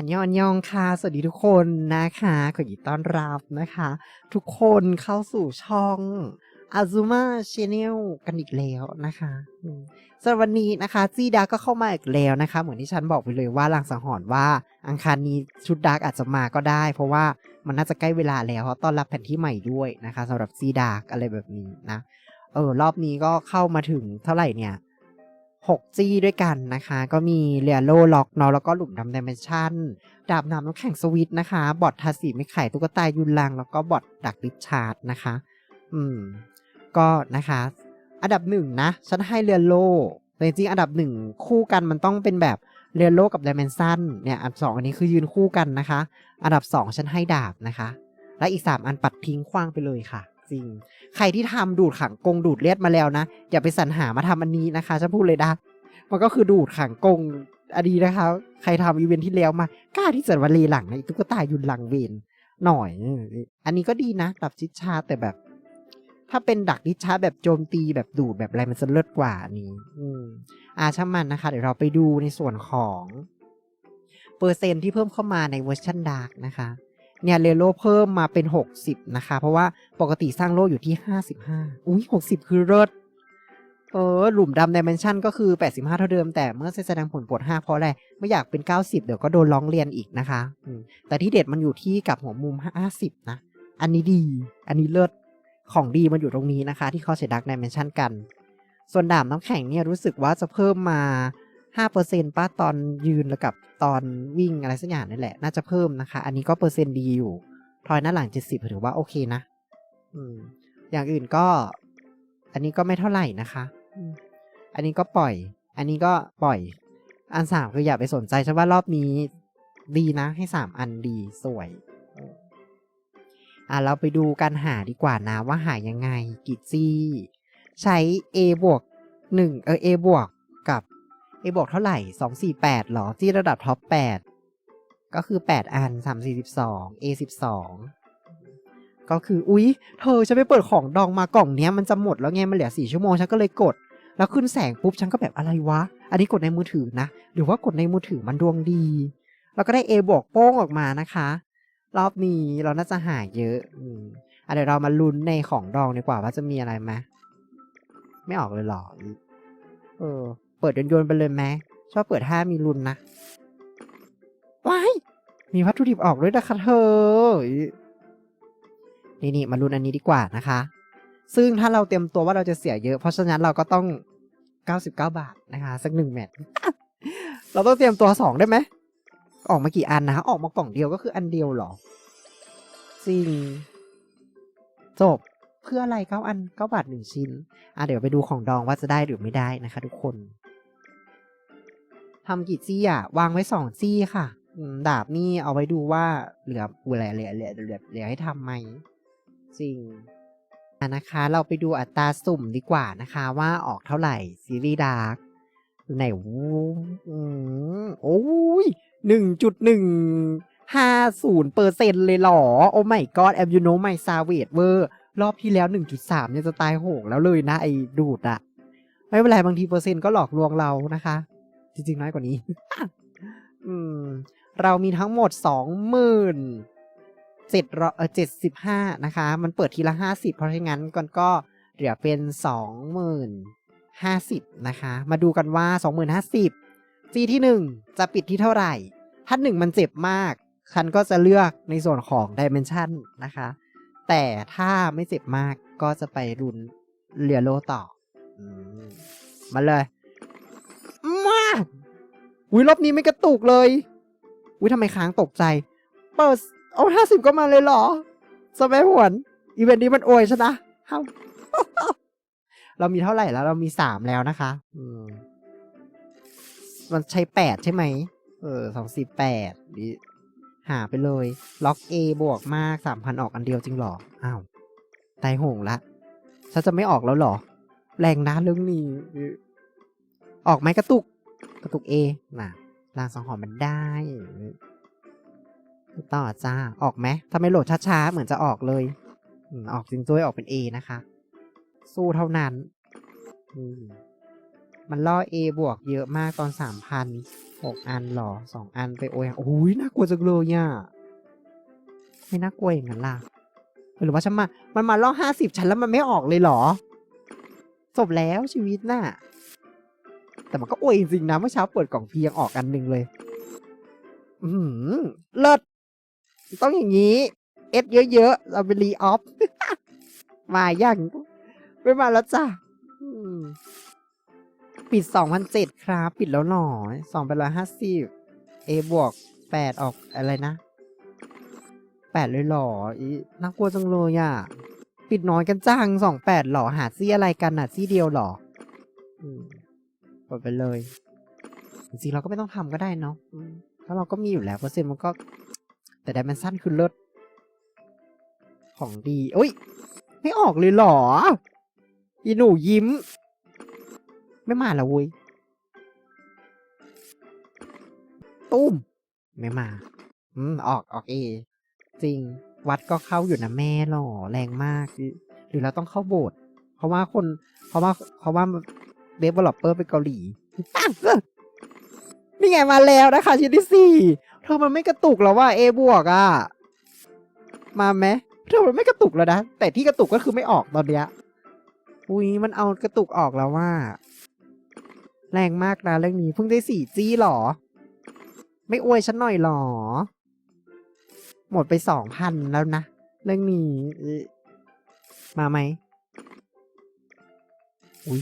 อันยองอันยองค่ะ สวัสดีทุกคนนะคะขอยินต้อนรับนะคะ ทุกคนเข้าสู่ช่อง Azuma Channel กันอีกแล้วนะคะสำหรับวันนี้นะคะจีดาก็เข้ามาอีกแล้วนะคะ เหมือนที่ฉันบอกไปเลยว่าลางสังหรณ์ว่าอังคารนี้ชุดดาร์กอาจจะมาก็ได้ เพราะว่ามันน่าจะใกล้เวลาแล้วเพราะต้อนรับแผ่นที่ใหม่ด้วยนะคะสำหรับจีดาร์กอะไรแบบนี้นะเออรอบนี้ก็เข้ามาถึงเท่าไหร่เนี่ย 6 จี้ด้วยกันนะคะ ก็มีเรียโลล็อกเนาะแล้วก็หลุมดำดิเมนชั่นดาบน้ำน้ำแข็งสวิตนะคะ บอททาสีไม่ไข่ตุ๊กตายุนลัง แล้วก็บอทดักดิชชาร์ดนะคะ อืม ก็นะคะ อันดับหนึ่งนะ ฉันให้เรียโลแต่จริงอันดับหนึ่งคู่กันมันต้องเป็นแบบเรียโลกับดิเมนชันเนี่ยอันสองอันนี้คือยืนคู่กันนะคะ อันดับสองฉันให้ดาบนะคะ และอีกสามอันปัดทิ้งขว้างไปเลยค่ะ จริง ใครที่ทำดูดขังกงดูดเลือดมาแล้วนะ อย่าไปสรรหามาทำอันนี้นะคะฉันพูดเลยนะมันก็คือดูดขังกงอันนี้นะคะใครทำอีเวนท์ที่แล้วมากล้าที่จะวันเลหลังในะตุ๊กตายุนหลังเวนหน่อย อันนี้ก็ดีนะดับจิตชาแต่แบบ ถ้าเป็นดักดิชาแบบโจมตีแบบดูดแบบอะไรมันจะเลิศกว่านี้ อืมอาช่างมันนะคะ เดี๋ยวเราไปดูในส่วนของ เปอร์เซ็นที่เพิ่มเข้ามาในเวอร์ชันดาร์กนะคะ เนี่ยเรโลเพิ่มมาเป็น 60 นะคะ เพราะว่าปกติสร้างโลอยู่ที่ 55 อุ้ย60 คือเลิศเออ หลุมดำดิเมนชันก็คือ 85 เท่าเดิม แต่เมื่อแสดงผลปวด 5 เพราะอะไร ไม่อยากเป็น 90 เดี๋ยวก็โดนร้องเรียนอีกนะคะ แต่ที่เด็ดมันอยู่ที่กับหัวมุม 50 นะ อันนี้ดี อันนี้เลิศ ของดีมันอยู่ตรงนี้นะคะ ที่เขาใช้ดักดิเมนชันกัน ส่วนดาบน้ำแข็งเนี่ยรู้สึกว่าจะเพิ่มมา 5%ป้าตอนยืนแล้วกับตอนวิ่งอะไรสักอย่างนี่แหละ น่าจะเพิ่มนะคะ อันนี้ก็เปอร์เซ็นต์ดีอยู่ ทอยหน้าหลัง 70ถือว่าโอเคนะ อืม อย่างอื่นก็ อันนี้ก็ไม่เท่าไหร่นะคะอันนี้ก็ปล่อย อันนี้ก็ปล่อย อันสามคืออย่าไปสนใจฉันว่ารอบนี้ดีนะ ให้สามอันดีสวย อะเราไปดูการหาดีกว่านะ ว่าหายังไงกิจจี้ใช้ A บวกหนึ่งเออ A บวกกับ A บวกเท่าไหร่สองสี่แปดหรอที่ระดับท็อปแปดก็คือแปดอันสามสี่สิบสอง A สิบสองก็คือ อุ๊ย เธอฉันไปเปิดของดองมากล่องเนี้ยมันจะหมดแล้วไง มันเหลือสี่ชั่วโมง ฉันก็เลยกด แล้วขึ้นแสงปุ๊บ ฉันก็แบบอะไรวะ อันนี้กดในมือถือนะ หรือว่ากดในมือถือมันดวงดี แล้วก็ได้ A บวกโป้งออกมานะคะ รอบนี้เราน่าจะหายเยอะอืมอะเดี๋ยวเรามาลุ้นในของดองดีกว่าว่าจะมีอะไรไหมไม่ออกเลยหรอเออ เปิดโยนๆไปเลยไหมชอบเปิดห้ามีลุ้นนะว้ายมีวัตถุดิบออกด้วยนะคะเธอ นี่นี่มาลุ้นอันนี้ดีกว่านะคะ ซึ่งถ้าเราเตรียมตัวว่าเราจะเสียเยอะ เพราะฉะนั้นเราก็ต้อง 99 บาทนะคะสักหนึ่งแมตช์เราต้องเตรียมตัวสองได้ไหม ออกมากี่อันนะ ออกมากล่องเดียวก็คืออันเดียวหรอจริงจบเพื่ออะไรเก้าอันเก้าบาทหนึ่งชิ้น อะเดี๋ยวไปดูของดองว่าจะได้หรือไม่ได้นะคะทุกคน ทำกี่จี้อะ วางไว้สองจี้ค่ะดาบนี่เอาไว้ดูว่าเหลือเหลือเหลือเหลือเหลือเหลือให้ทำไหมจริงะนะคะ เราไปดูอัตราสุ่มดีกว่านะคะ ว่าออกเท่าไหร่ซีรีส์ดาร์กไหนวูอืมโอ้ยหนึ่งจุดหนึ่งห้าศูนย์เปอร์เซ็นต์เลยหรอ โอ้ my god แอมยูโนไมซาเวดเวอร์รอบที่แล้ว 1.3เนี่ยจะตายโหงแล้วเลยนะ ไอ้ดูดอะไม่เป็นไรบางทีเปอร์เซ็นต์ก็หลอกลวงเรานะคะ จริงๆน้อยกว่านี้ อืม เรามีทั้งหมดสองหมื่นเจ็ดร้อยเจ็ดสิบห้านะคะ มันเปิดทีละห้าสิบเพราะฉะนั้นก่อนก็เหลือเป็นสองหมื่นห้าสิบนะคะ มาดูกันว่าสองหมื่นห้าสิบจีที่หนึ่งจะปิดที่เท่าไหร่ ถ้าหนึ่งมันเจ็บมาก ฉันก็จะเลือกในส่วนของดิเมนชันนะคะ แต่ถ้าไม่เจ็บมากก็จะไปรุนเรียโลต่ออมมาเลย มาอุ้ยรอบนี้ไม่กระตุกเลยอุ้ยทำไมค้างตกใจ เปิดเอาห้าสิบก็มาเลยเหรอสมัยหวนอีเวนต์นี้มันอวยชนะเรามีเท่าไหร่แล้ว เรามีสามแล้วนะคะอืมันใช้แปดใช่ไหม เออสองสี่แปดหาไปเลย ล็อก A บวกมากสามพันออกอันเดียวจริงเหรอ อ้าวตายหงละฉันจะไม่ออกแล้วเหรอ แรงนะเรื่องนี้ ออกไหมกระตุก กระตุก A น่ะลางสังหรณ์มันได้ต่อจ้า ออกไหมทำไมโหลดช้าๆ เหมือนจะออกเลยออกจริงด้วยออกเป็น A นะคะ สู้เท่านั้น มันล่อ A บวกเยอะมากตอนสามพันหกอันหรอสองอันไปโอ้ยโอ้ยน่ากลัวจังเลยอะไม่น่ากลัวอย่างนั้นล่ะ หรือว่าฉันมา มันมาล่อห้าสิบชั้นแล้วมันไม่ออกเลยหรอ จบแล้วชีวิตน่ะ แต่มันก็อวยจริงนะเมื่อเช้าเปิดกล่องพียังออกอันหนึ่งเลย อือหือเลิศต้องอย่างนี้ เอสเยอะๆ เราเป็นรีออฟ มาอย่างไม่มาแล้วจ้ะปิดสองพันเจ็ดครับ ปิดแล้วหน่อยสองไปร้อยห้าสิบเอบวกแปดออกอะไรนะแปดเลยหรออีน่ากลัวจังเลยอะ ปิดน้อยกันจังสองแปดหรอ หาซี่อะไรกันอะซี่เดียวหรออืม กดไปเลย จริงๆเราก็ไม่ต้องทำก็ได้เนาะอืมถ้าเราก็มีอยู่แล้วเปอร์เซ็นต์มันก็ แต่ไดมันสั้นคือเลิศของดีอุ้ย ไม่ออกเลยเหรอ อีหนูยิ้ม ไม่มาแล้วเว้ยตุ้ม ไม่มา อืม ออกออกเอ จริง วัดก็เข้าอยู่นะแม่หรอ แรงมาก หรือเราต้องเข้าโบสถ์เพราะว่าคน เพราะว่า เพราะว่า เดเวลลอปเปอร์ไปเกาหลี นี่ไงมาแล้วนะคะชิ้นที่สี่เธอมันไม่กระตุกแล้วว่าเอบวกอะมาไหมเธอมันไม่กระตุกแล้วนะ แต่ที่กระตุกก็คือไม่ออกตอนเนี้ยอุ้ยมันเอากระตุกออกแล้วว่า แรงมากนะเรื่องนี้เพิ่งได้สี่จี้หรอ ไม่อวยฉันหน่อยหรอ หมดไปสองพันแล้วนะ เรื่องนี้ มาไหมอุ้ย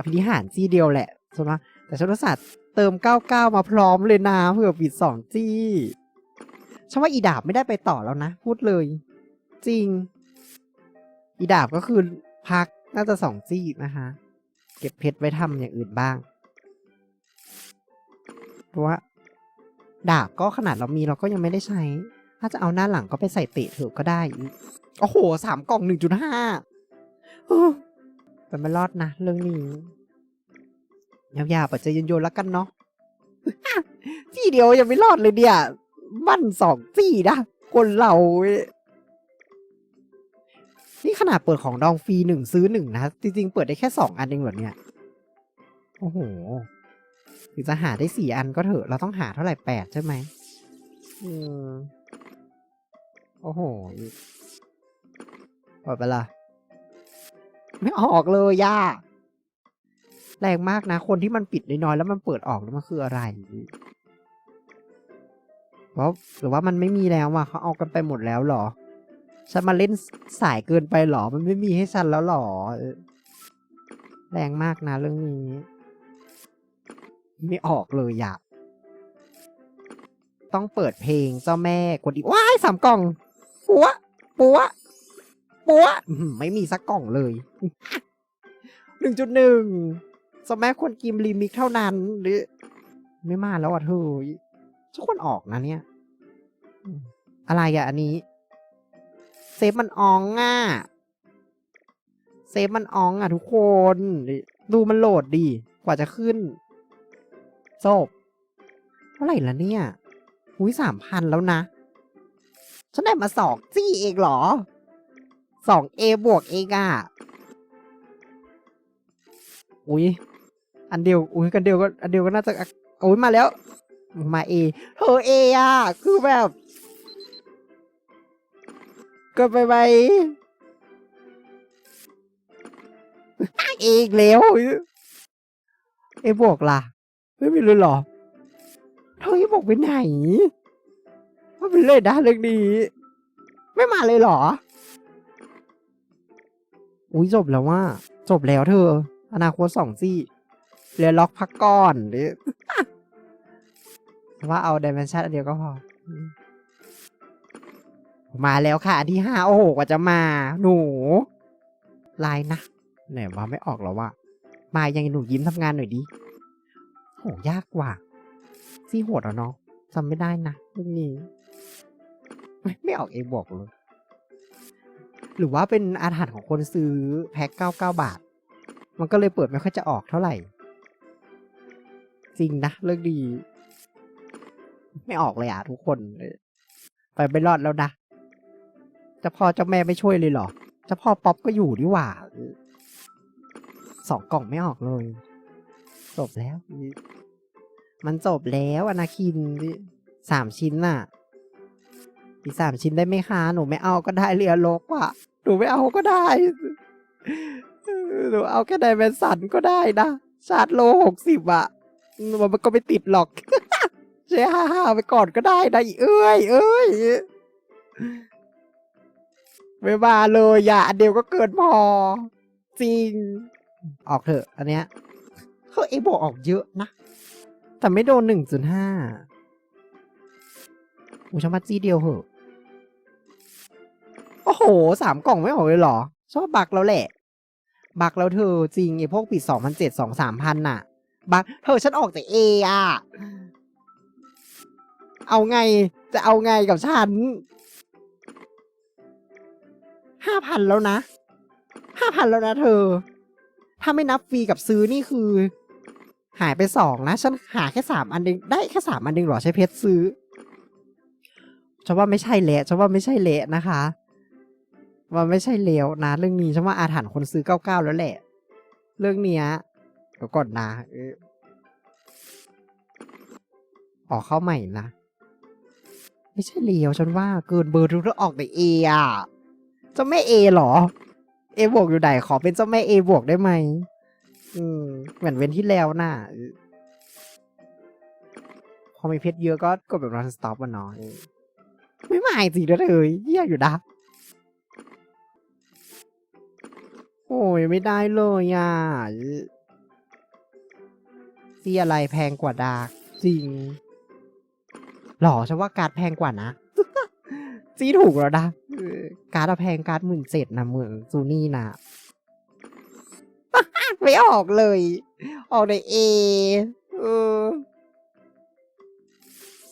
อภินิหารจี้เดียวแหละสมมติแต่ชนศาสตร์เติมเก้าเก้ามาพร้อมเลยนะเพื่อปิดสองจี้ฉันว่าอีดาบไม่ได้ไปต่อแล้วนะ พูดเลย จริง อีดาบก็คือพักน่าจะสองจี้นะคะเก็บเพชรไว้ทำอย่างอื่นบ้าง เพราะว่า ดาบก็ขนาดเรามีเราก็ยังไม่ได้ใช้ ถ้าจะเอาหน้าหลังก็ไปใส่เตะเถอะก็ได้ โอ้โหสามกล่องหนึ่งจุดห้า แต่ไม่รอดนะเรื่องนี้ยาวๆปัจจัยโยนๆแล้วกันเนาะจี้เดียวยังไม่รอดเลยเนี่ยมั่นสองจี้นะคนเรานี่ขนาดเปิดของดองฟรีหนึ่งซื้อหนึ่งนะ จริงๆ เปิดได้แค่สองอันเองเหรอเนี่ย โอ้โหถึงจะหาได้สี่อันก็เถอะ เราต้องหาเท่าไหร่แปดใช่ไหมอืมโอ้โหปล่อยไปละ ไม่ออกเลยย่าแรงมากนะ คนที่มันปิดน้อยๆแล้วมันเปิดออกแล้วมันคืออะไรเพราะหรือว่ามันไม่มีแล้วอะเขาเอากันไปหมดแล้วหรอฉันมาเล่นสายเกินไปหรอ มันไม่มีให้ฉันแล้วหรอเออแรงมากนะเรื่องนี้ ไม่ออกเลยอยากต้องเปิดเพลงเจ้าแม่กดอีกว้ายสามกล่องปัวปัว ปัวอื้อหือไม่มีสักกล่องเลยหนึ่งจุดหนึ่งเจ้าแม่ควรกิมรีมิกเท่านั้นหรือไม่มาแล้วอะเธอฉันควรออกนะเนี่ยอืมอะไรอะอันนี้ เซฟมันอองอะ เซฟมันอองอะทุกคน ดูมันโหลดดีกว่าจะขึ้นจบเท่าไหร่ละเนี่ย อุ้ยสามพันแล้วนะ ฉันได้มาสองจี้เองเหรอ สองเอบวกเองอะอุ้ยอันเดียวอุ้ยกันเดียวก็อันเดียวก็น่าจะโอ้ยมาแล้ว มาเอเธอเออะคือแบบกินไปไหมเองแล้วเอบวกล่ะไม่มีเลยหรอเธอบอกไปไหนว่าเป็นเลยนะเรื่องนี้ ไม่มาเลยหรอ อุ้ยจบแล้วว่า จบแล้วเธอ อนาคตสองซี่เรียล็อกพักก่อนหรือว่าเอาดิเมนชันอันเดียวก็พอ มาแล้วค่ะอันที่ห้าโอ้โหกว่าจะมา หนูลายนะไหนว่าไม่ออกแล้วว่ามายังหนูยิ้มทำงานหน่อยดิโหยากกว่า ซี่โหดอะเนาะจำไม่ได้นะเรื่องนี้ไม่ไม่ออกเองบอกเลย หรือว่าเป็นอาถรรพ์ของคนซื้อแพ็คเก้าเก้าบาท มันก็เลยเปิดไม่ค่อยจะออกเท่าไหร่ จริงนะเรื่องดี ไม่ออกเลยอะทุกคน ไปไม่รอดแล้วนะเจ้าพ่อเจ้าแม่ไม่ช่วยเลยเหรอเจ้าพ่อป๊อปก็อยู่ดีหว่าสองกล่องไม่ออกเลย จบแล้ว มันจบแล้วอนาคินสามชิ้นน่ะอีสามชิ้นได้ไหมคะ หนูไม่เอาก็ได้เรือลกว่ะ หนูไม่เอาก็ได้ หนูเอาแค่ไดเมนสันก็ได้นะ ชาร์จโลหกสิบอะมันก็ไม่ติดหรอกใช้ห้าห้าไปก่อนก็ได้นะอีเอ้ยเอ้ยไม่มาเลยอย่าอันเดียวก็เกินพอ จริง ออกเถอะ อันเนี้ยเขาเอบอกออกเยอะนะ แต่ไม่โดนหนึ่งจุดห้าอูชมาจี้เดียวเหอะ โอ้โหสามกล่องไม่ออกเลยเหรอ ชอบบักแล้วแหละ บักแล้วเธอจริงไอพวกปิดสองพันเจ็ดสองสามพันน่ะ บักเธอฉันออกแต่เออะเอาไงจะเอาไงกับฉันห้าพันแล้วนะห้าพันแล้วนะเธอ ถ้าไม่นับฟรีกับซื้อนี่คือ หายไปสองนะ ฉันหาแค่สามอันเองได้แค่สามอันเองเหรอใช้เพชรซื้อฉันว่าไม่ใช่เละฉันว่าไม่ใช่เละนะคะ ว่าไม่ใช่เลวนะ เรื่องนี้ฉันว่าอาถรรพ์คนซื้อเก้าเก้าแล้วแหละ เรื่องเนี้ยเดี๋ยวก่อนนะเออกเข้าใหม่นะ ไม่ใช่เลวฉันว่าเกินเบอร์ทุกออกแต่เออะเจ้าแม่เอหรอเอบวกอยู่ไหนขอเป็นเจ้าแม่เอบวกได้ไหมอืมเหมือนเว้นที่แล้วน่ะเออพอมีเพชรเยอะก็กดแบบรันสต็อปมันเนาะเออไม่หมายสิเลยเยี่ยอยู่นะ โอ้ยไม่ได้เลยอะซีอะไรแพงกว่าดาร์กจริงหรอฉันว่าการ์ดแพงกว่านะ ซีถูกแล้วนะการ์ดอะแพงการ์ดหมื่นเจ็ดนะเหมือนซูนี่นะไม่ออกเลย ออกในเอเออ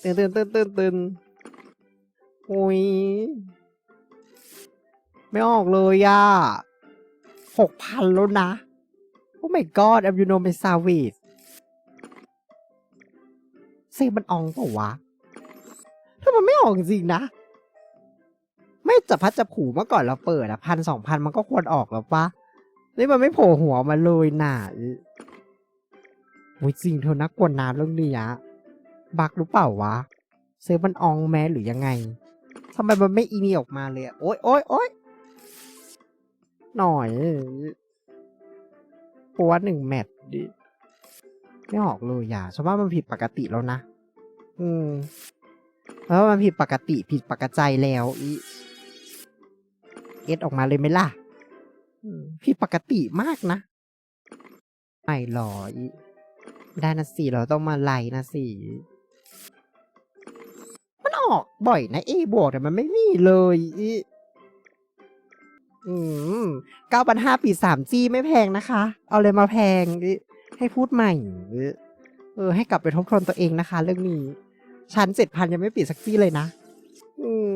ตื่นตื่นตื่นตื่นตื่นโอ้ยไม่ออกเลยอะ หกพันแล้วนะ โอ้ my god อับยูโนเมซาวิสเซมันอองเปล่าวะ ถ้ามันไม่ออกจริงนะ ไม่จับพัดจับผูเมื่อก่อนเราเปิดอะพันสองพันมันก็ควรออกแล้วปะนี่มันไม่โผล่หัวมาเลยน่ะโอ้ยจริงเธอนักกวนน้ำเรื่องนี้อะบักหรือเปล่าวะ เซฟมันอองแม้หรือยังไงทำไมมันไม่อีนี่ออกมาเลยอะโอ๊ยโอ๊ยโอ๊ย หน่อยปัวหนึ่งแมตช์ดิ ไม่ออกเลยอย่าฉันว่ามันผิดปกติแล้วนะ อืมเพราะว่ามันผิดปกติผิดปกติแล้วอีเอสออกมาเลยไหมล่ะผิดปกติมากนะ ไม่หรออีไม่ได้นะสิเราต้องมาไล่นะสิมันออกบ่อยนะเอบวกแต่มันไม่มีเลยอี อืมเก้าพันห้าปีสามจีไม่แพงนะคะ เอาเลยมาแพง ให้พูดใหม่ เออ ให้กลับไปทบทวนตัวเองนะคะ เรื่องนี้ ชั้นเจ็ดพันยังไม่ปิดสักจีเลยนะ อืม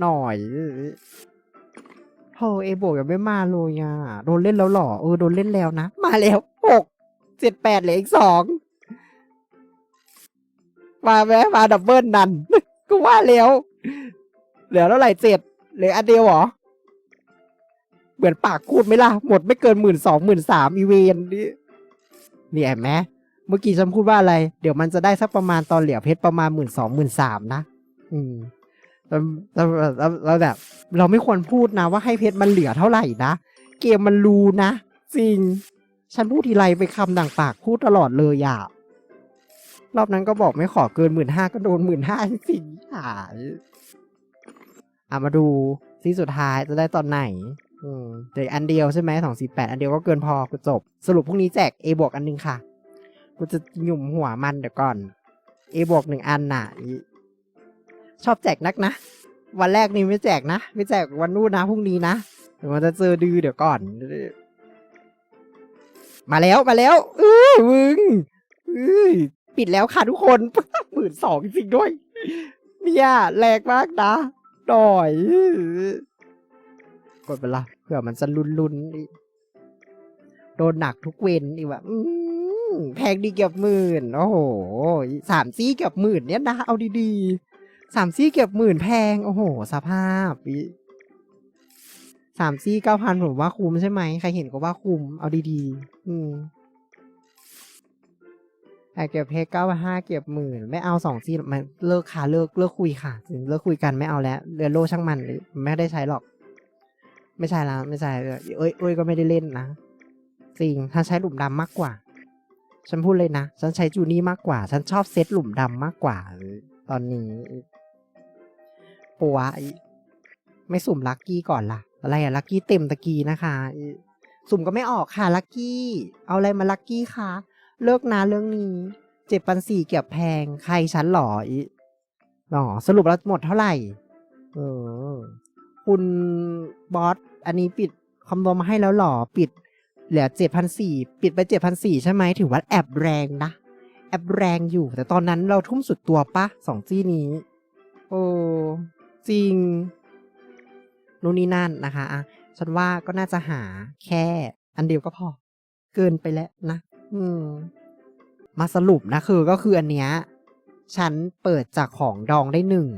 หน่อยโธ่เอโบกยังไม่มาเลยอะ โดนเล่นแล้วหรอ เออ โดนเล่นแล้วนะ มาแล้วหกเจ็ดแปดเหลืออีกสอง มาไหมมาดับเบิลนัน ก็ว่าแล้ว เหลือเท่าไหร่เจ็ดเหลืออันเดียวเหรอ เหมือนปากพูดไหมล่ะ หมดไม่เกินหมื่นสองหมื่นสามอีเวนนี่นี่เห็นไหมเมื่อกี้ฉันพูดว่าอะไร เดี๋ยวมันจะได้สักประมาณตอนเหลือเพชรประมาณหมื่นสองหมื่นสามนะ อืมเราเราเราแบบเราไม่ควรพูดนะว่าให้เพชรมันเหลือเท่าไหร่นะ เกมมันรู้นะ จริง ฉันพูดทีไรไปคำดังปากพูดตลอดเลยอะรอบนั้นก็บอกไม่ขอเกินหมื่นห้าก็โดนหมื่นห้าสิหายอะมาดูซีสุดท้ายจะได้ตอนไหน เดี๋ยวอันเดียวใช่ไหมสองสี่แปดอันเดียวก็เกินพอกูจบ สรุปพรุ่งนี้แจก A บวกอันหนึงค่ะ กูจะหยุ่มหัวมันเดี๋ยวก่อน A บวกหนึ่งอันน่ะ ชอบแจกนักนะ วันแรกนี่ไม่แจกนะ ไม่แจกวันนู้นนะพรุ่งนี้นะเดี๋ยวมันจะเจอดื้อเดี๋ยวก่อน มาแล้วมาแล้วเอ้ยมึงเอ้ยปิดแล้วค่ะทุกคนหมื่นสองจริงด้วย เนี่ยแรงมากนะหน่อย กดไปละเผื่อมันจะลุนลุนโดนหนักทุกเวนอีกว่าอืมแพงดีเกือบหมื่น โอ้โหสามซี่เกือบหมื่นเนี่ยนะ เอาดีๆสามซี่เกือบหมื่นแพง โอ้โห สภาพสามซี่เก้าพันผมว่าคุ้มใช่ไหม ใครเห็นก็ว่าคุ้ม เอาดีๆ อืมอะเก็บเพชรเก้าห้าเก็บหมื่น ไม่เอาสองซีมันเลิกค่ะเลิกเลิกคุยค่ะ เลิกคุยกันไม่เอาแล้ว เรือโลช่างมันไม่ได้ใช้หรอก ไม่ใช่แล้วไม่ใช่เลยเอ้ยเอ้ยก็ไม่ได้เล่นนะจริงถ้าใช้หลุมดำมากกว่า ฉันพูดเลยนะ ฉันใช้จูนี่มากกว่า ฉันชอบเซตหลุมดำมากกว่า ตอนนี้ปัวไอ้ไม่สุ่มลัคกี้ก่อนล่ะ อะไรอะลัคกี้เต็มตะกี้นะคะ สุ่มก็ไม่ออกค่ะลัคกี้ เอาอะไรมาลัคกี้คะเลิกนะเรื่องนี้เจ็ดพันสี่เก็บแพง ใครฉันหรออีหรอสรุปแล้วหมดเท่าไหร่ เออ คุณบอสอันนี้ปิดคำนวณมาให้แล้วหรอปิด เหลือเจ็ดพันสี่ปิดไปเจ็ดพันสี่ใช่ไหมถือว่าแอบแรงนะ แอบแรงอยู่ แต่ตอนนั้นเราทุ่มสุดตัวปะสองจี้นี้ โอ้จริงนู่นนี่นั่นนะคะอะฉันว่าก็น่าจะหาแค่อันเดียวก็พอ เกินไปแล้วนะ อืม มาสรุปนะคือก็คืออันเนี้ย ฉันเปิดจากของดองได้หนึ่ง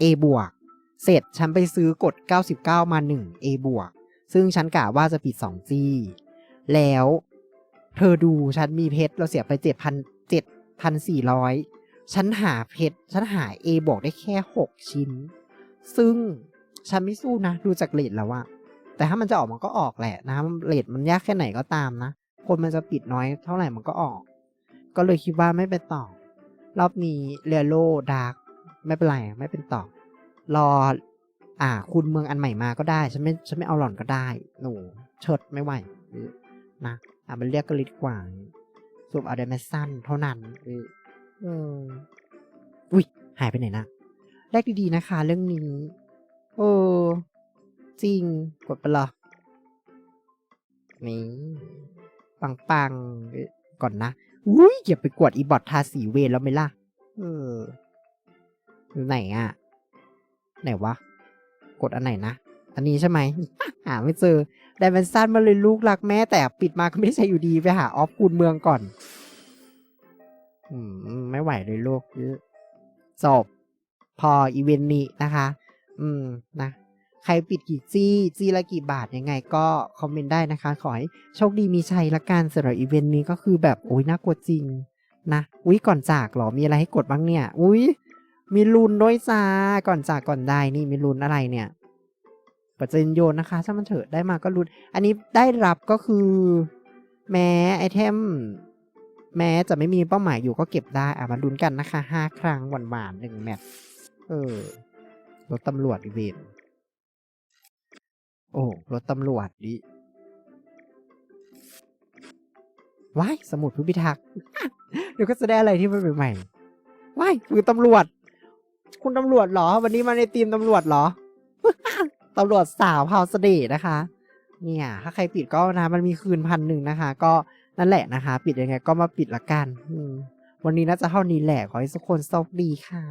A บวก เสร็จฉันไปซื้อกด 99 มา 1 A บวก ซึ่งฉันกะว่าจะปิด 2G แล้ว เธอดูฉันมีเพชรเราเสียไป7,000 7,400 ฉันหาเพชรฉันหา A บวกได้แค่ 6 ชิ้น ซึ่งฉันไม่สู้นะ ดูจากเลทแล้วอะแต่ถ้ามันจะออกมันก็ออกแหละนะเลทมันยากแค่ไหนก็ตามนะ คนมันจะปิดน้อยเท่าไหร่มันก็ออก ก็เลยคิดว่าไม่เป็นต่อ รอบนี้เรโลดาร์กไม่เป็นไร ไม่เป็นต่อ รอ อ่า คุณเมืองอันใหม่มาก็ได้ ฉันไม่ฉันไม่เอาหล่อนก็ได้ หนูเชิดไม่ไหวนะอ่ามันเรียกกันเลยดีกว่าสวมเอาไดเมสั้นเท่านั้นเออเอออุ้ยหายไปไหนนะแรกดีๆนะคะ เรื่องนี้ โอ้จริงกดไปละนี่ปังๆเอ้ยก่อนนะอุ้ยอย่าไปกวดอีบอททาสีเวรแล้วไหมล่ะ เอออยู่ไหนอะ ไหนวะ กดอันไหนนะ อันนี้ใช่ไหมหาไม่เจอดเมนซันมาเลยลูกรักแม่แต่ปิดมาก็ไม่ใช้อยู่ดีไปหาออฟคูณเมืองก่อน อืม ไม่ไหวเลยลูกจบ พออีเวนต์นี้นะคะ อืม นะ ใครปิดกี่จี้จี้ละกี่บาทยังไงก็คอมเมนต์ได้นะคะ ขอให้โชคดีมีชัยละกันสำหรับอีเวนต์นี้ก็คือแบบ โอ้ยน่ากลัวจริง นะ อุ้ยก่อนจากหรอ มีอะไรให้กดบ้างเนี่ย อุ้ย มีลุนด้วยจ้าก่อนจากก่อนได้นี่มีลุนอะไรเนี่ยปัจจัยโยนนะคะถ้ามันเถอะได้มาก็ลุนอันนี้ได้รับก็คือ แม้ไอเทมแม้จะไม่มีเป้าหมายอยู่ก็เก็บได้อะมาลุ้นกันนะคะห้าครั้งหวานหวานๆหนึ่งแมตช์เออรถตำรวจอีเวนโอ้รถตำรวจดิว้ายสมุดผู้พิทักษ์เดี๋ยวก็จะได้อะไรที่มันใหม่ๆว้ายคือตำรวจ คุณตำรวจเหรอ วันนี้มาในทีมตำรวจเหรอ ตำรวจสาวพาวเสดนะคะ เนี่ย ถ้าใครปิดก็นะ มันมีคืนพันหนึ่งนะคะ ก็นั่นแหละนะคะ ปิดยังไงก็มาปิดละกันวันนี้น่าจะเท่านี้แหละ ขอให้ทุกคนโชคดีค่ะ